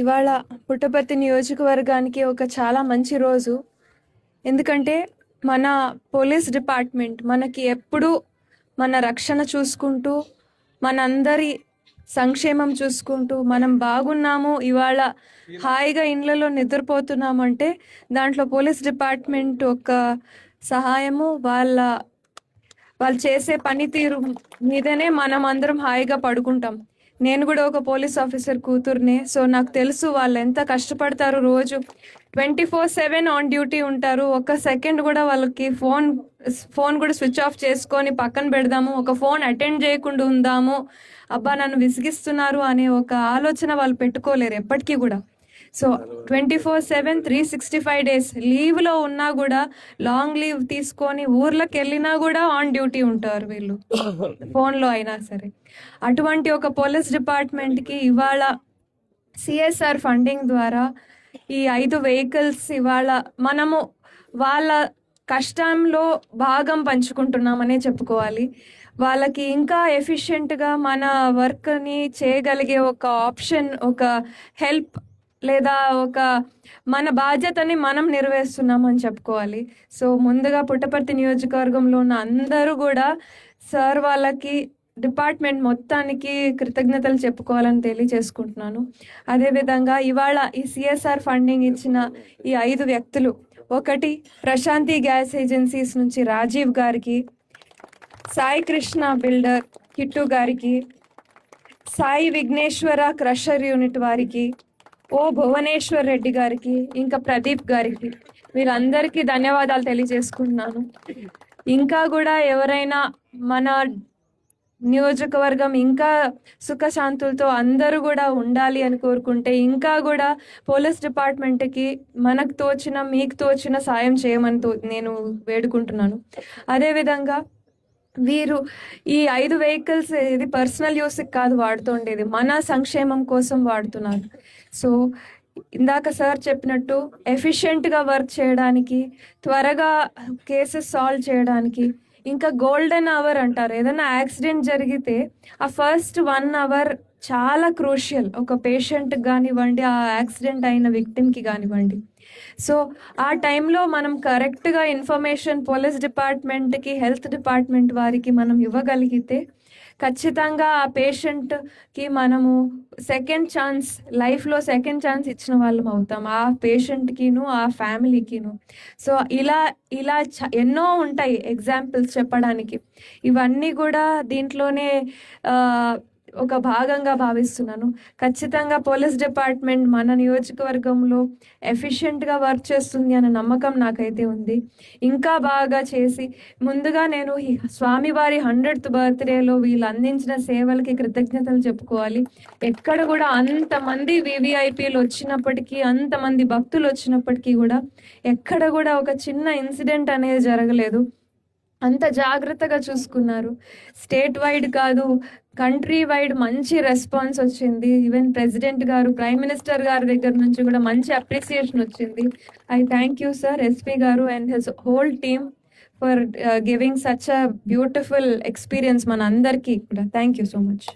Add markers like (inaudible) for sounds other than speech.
ఇవాళ పుట్టపర్తి నియోజకవర్గానికి ఒక చాలా మంచి రోజు. ఎందుకంటే మన పోలీస్ డిపార్ట్మెంట్ మనకి ఎప్పుడూ మన రక్షణ చూసుకుంటూ మనందరి సంక్షేమం చూసుకుంటూ మనం బాగున్నాము ఇవాళ హాయిగా ఇండ్లలో నిద్రపోతున్నామంటే దాంట్లో పోలీస్ డిపార్ట్మెంట్ ఒక సహాయము వాళ్ళ వాళ్ళు చేసే పనితీరు మీదనే మనం అందరం హాయిగా పడుకుంటాం. నేను కూడా ఒక పోలీస్ ఆఫీసర్ కూతుర్నే. సో నాకు తెలుసు వాళ్ళు ఎంత కష్టపడతారు రోజు. Twenty four seven on duty ఉంటారు. ఒక సెకండ్ కూడా వాళ్ళకి ఫోన్ ఫోన్ కూడా స్విచ్ ఆఫ్ చేసుకొని పక్కన పెడదాము. ఒక ఫోన్ అటెండ్ చేయకుండా ఉందాము. అబ్బా నన్ను విసిగిస్తున్నారు అనే ఒక ఆలోచన వాళ్ళు పెట్టుకోలేరు ఎప్పటికీ కూడా. So twenty four seven three sixty five days లీవ్లో ఉన్నా కూడా లాంగ్ లీవ్ తీసుకొని ఊర్లకు వెళ్ళినా కూడా ఆన్ డ్యూటీ ఉంటారు వీళ్ళు. (laughs) ఫోన్లో అయినా సరే. అటువంటి ఒక పోలీస్ డిపార్ట్మెంట్కి ఇవాళ సిఎస్ఆర్ ఫండింగ్ ద్వారా ఈ ఐదు వెహికల్స్ ఇవాళ మనము వాళ్ళ కష్టంలో భాగం పంచుకుంటున్నామనే చెప్పుకోవాలి. వాళ్ళకి ఇంకా ఎఫిషియెంట్గా మన వర్క్ని చేయగలిగే ఒక ఆప్షన్ ఒక హెల్ప్ లేదా ఒక మన బాధ్యతని మనం నెరవేరుస్తున్నామని చెప్పుకోవాలి. సో ముందుగా పుట్టపర్తి నియోజకవర్గంలో ఉన్న అందరూ కూడా సార్ వాళ్ళకి డిపార్ట్మెంట్ మొత్తానికి కృతజ్ఞతలు చెప్పుకోవాలని తెలియజేసుకుంటున్నాను. అదేవిధంగా ఇవాళ ఈ సిఎస్ఆర్ ఫండింగ్ ఇచ్చిన ఈ ఐదు వ్యక్తులు ఒకటి ప్రశాంతి గ్యాస్ ఏజెన్సీస్ నుంచి రాజీవ్ గారికి సాయి కృష్ణ బిల్డర్ కిట్టు గారికి సాయి విఘ్నేశ్వర క్రషర్ యూనిట్ వారికి ఓ భువనేశ్వర్ రెడ్డి గారికి ఇంకా ప్రదీప్ గారికి వీళ్ళందరికీ ధన్యవాదాలు తెలియజేసుకుంటున్నాను. ఇంకా కూడా ఎవరైనా మన నియోజకవర్గం ఇంకా సుఖశాంతులతో అందరూ కూడా ఉండాలి అని కోరుకుంటే ఇంకా కూడా పోలీస్ డిపార్ట్మెంట్కి మనకు తోచిన మీకు తోచిన సాయం చేయమని నేను వేడుకుంటున్నాను. అదేవిధంగా వీరు ఈ ఐదు వెహికల్స్ ఇది పర్సనల్ యూస్కి కాదు వాడుతుండేది. మన సంక్షేమం కోసం వాడుతున్నారు. సో ఇందాక సార్ చెప్పినట్టు ఎఫిషియెంట్గా వర్క్ చేయడానికి త్వరగా కేసెస్ సాల్వ్ చేయడానికి ఇంకా గోల్డెన్ అవర్ అంటారు. ఏదైనా యాక్సిడెంట్ జరిగితే ఆ ఫస్ట్ వన్ అవర్ చాలా క్రూషియల్. ఒక పేషెంట్కి కానివ్వండి ఆ యాక్సిడెంట్ అయిన విక్టిమ్కి కానివ్వండి. సో ఆ టైంలో మనం కరెక్ట్గా ఇన్ఫర్మేషన్ పోలీస్ డిపార్ట్మెంట్కి హెల్త్ డిపార్ట్మెంట్ వారికి మనం ఇవ్వగలిగితే ఖచ్చితంగా ఆ పేషెంట్కి మనము సెకండ్ ఛాన్స్ లైఫ్లో సెకండ్ ఛాన్స్ ఇచ్చిన వాళ్ళం అవుతాం. ఆ పేషెంట్కిను ఆ ఫ్యామిలీకిను. సో ఇలా ఇలా చ ఎన్నో ఉంటాయి ఎగ్జాంపుల్స్ చెప్పడానికి. ఇవన్నీ కూడా దీంట్లోనే ఒక భాగంగా భావిస్తున్నాను. ఖచ్చితంగా పోలీస్ డిపార్ట్మెంట్ మన నియోజకవర్గంలో ఎఫిషియెంట్గా వర్క్ చేస్తుంది అనే నమ్మకం నాకైతే ఉంది. ఇంకా బాగా చేసి ముందుగా నేను స్వామివారి హండ్రెడ్త్ బర్త్డేలో వీళ్ళు అందించిన సేవలకి కృతజ్ఞతలు చెప్పుకోవాలి. ఎక్కడ కూడా అంతమంది వివిఐపీలు వచ్చినప్పటికీ అంతమంది భక్తులు వచ్చినప్పటికీ కూడా ఎక్కడ కూడా ఒక చిన్న ఇన్సిడెంట్ అనేది జరగలేదు. అంత జాగ్రత్తగా చూసుకున్నారు. స్టేట్ వైడ్ కాదు కంట్రీ వైడ్ మంచి రెస్పాన్స్ వచ్చింది. ఈవెన్ ప్రెసిడెంట్ గారు ప్రైమ్ మినిస్టర్ గారి దగ్గర నుంచి కూడా మంచి అప్రిసియేషన్ వచ్చింది. I thank you sir SP గారు and his whole team for giving such a beautiful experience మన అందరికీ కూడా. Thank you so much